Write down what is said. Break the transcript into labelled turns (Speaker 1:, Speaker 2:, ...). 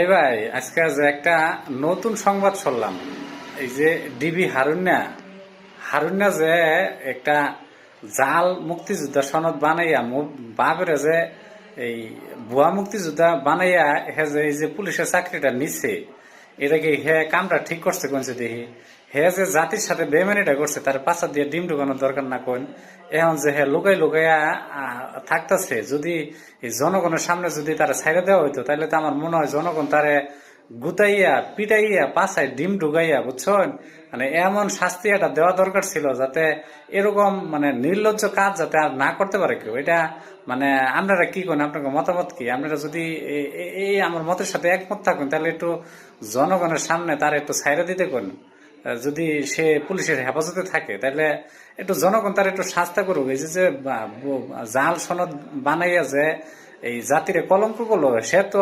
Speaker 1: এই ভাই, আজকে একটা নতুন সংবাদ শুনলাম। এই যে ডিবি হারুন্যা হারুন্যা যে একটা জাল মুক্তিযোদ্ধা সনদ বানাইয়া বাপরে যে এই ভুয়া মুক্তিযোদ্ধা বানাইয়া এই যে পুলিশের চাকরিটা নিচ্ছে এটা কি হে কামটা ঠিক করছে কোনছে দেখি হে যে জাতির সাথে বেমানিটা করছে, তার পাশা দিয়ে ডিম ঢুকানোর দরকার না কোন? এখন যে হ্যাঁ লুকাই লুকাইয়া থাকতেছে, যদি জনগণের সামনে যদি তারা ছাইড়ে দেওয়া হইতো তাহলে তো আমার মনে হয় জনগণ তারে গুতাইয়া, পিটাইয়া পাশায় ডিম ঢুকাইয়া, বুঝছেন? মানে এমন শাস্তি এটা দেওয়া দরকার ছিল যাতে এরকম মানে নির্লজ্জ কাজ যাতে আর না করতে পারে কেউ। এটা মানে আপনারা কি করেন আপনার মতামত কি? আপনারা যদি এই আমার মতের সাথে একমত থাকুন, তাহলে একটু জনগণের সামনে তার একটু ছাইড়ে দিতে কোন? যদি সে পুলিশের হেফাজতে থাকে, তাহলে একটু জনগণ তার একটু শাস্তা করুক। এই যে জাল সনদ বানাইয়া যে এই জাতিরে কলঙ্ক করল সে তো